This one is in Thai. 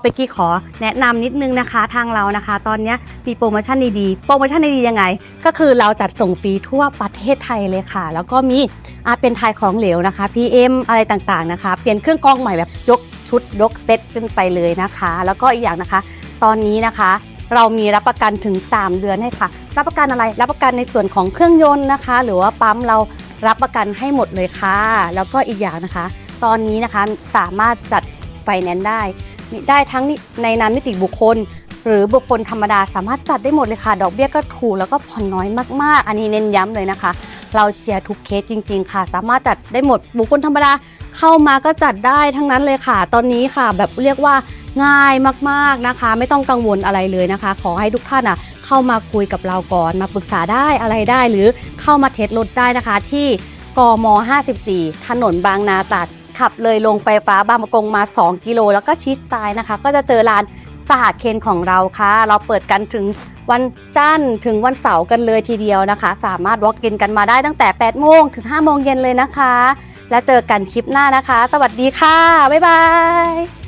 เปกกี้ขอแนะนำนิดนึงนะคะทางเรานะคะ ตอนนี้มีโปรโมชั่นดีๆ โปรโมชั่นดีๆยังไง ก็คือเราจัดส่งฟรีทั่วประเทศไทยเลยค่ะ แล้วก็มีอาเป็นไทยของเหลวนะคะ PM อะไรต่างๆนะคะ เปลี่ยนเครื่องกรองใหม่แบบยกชุดยกเซตขึ้นไปเลยนะคะ แล้วก็อีกอย่างนะคะ ตอนนี้นะคะเรามีรับประกันถึง 3 เดือนให้ค่ะ รับประกันอะไร รับประกันในส่วนของเครื่องยนต์นะคะ หรือว่าปั๊มเรารับประกันให้หมดเลยค่ะ แล้วก็อีกอย่างนะคะ ตอนนี้นะคะสามารถจัดไฟแนนซ์ได้ ได้ทั้งในนามนิติบุคคล หรือบุคคลธรรมดาสามารถจัดได้หมดเลยค่ะ ดอกเบี้ยก็ถูกแล้วก็ผ่อนน้อยมากๆ อันนี้เน้นย้ำเลยนะคะ เราเชียร์ทุกเคสจริง ๆ ค่ะ สามารถจัดได้หมดบุคคลธรรมดาเข้ามาก็จัดได้ทั้งนั้นเลยค่ะ ตอนนี้ค่ะ แบบเรียกว่าง่ายมากๆนะคะ ไม่ต้องกังวลอะไรเลยนะคะ ขอให้ทุกท่านอะเข้ามาคุยกับเราก่อนมาปรึกษาได้อะไรได้หรือเข้ามาเทสรถได้นะคะที่กม 54 ถนนบางนาตราด ขับเลยลงไฟฟ้าบางประกงมา 2 กิโล แล้วก็ชิสไตล์นะคะ ก็จะเจอร้านสหเคนของเราค่ะ เราเปิดกันถึงวันจันทร์ถึงวันเสาร์กันเลยทีเดียวนะคะ สามารถ walk in กันมาได้ตั้งแต่ 8 โมงถึง 5 โมงเย็นเลยนะคะ แล้วเจอกันคลิปหน้านะคะ สวัสดีค่ะ บ๊ายบาย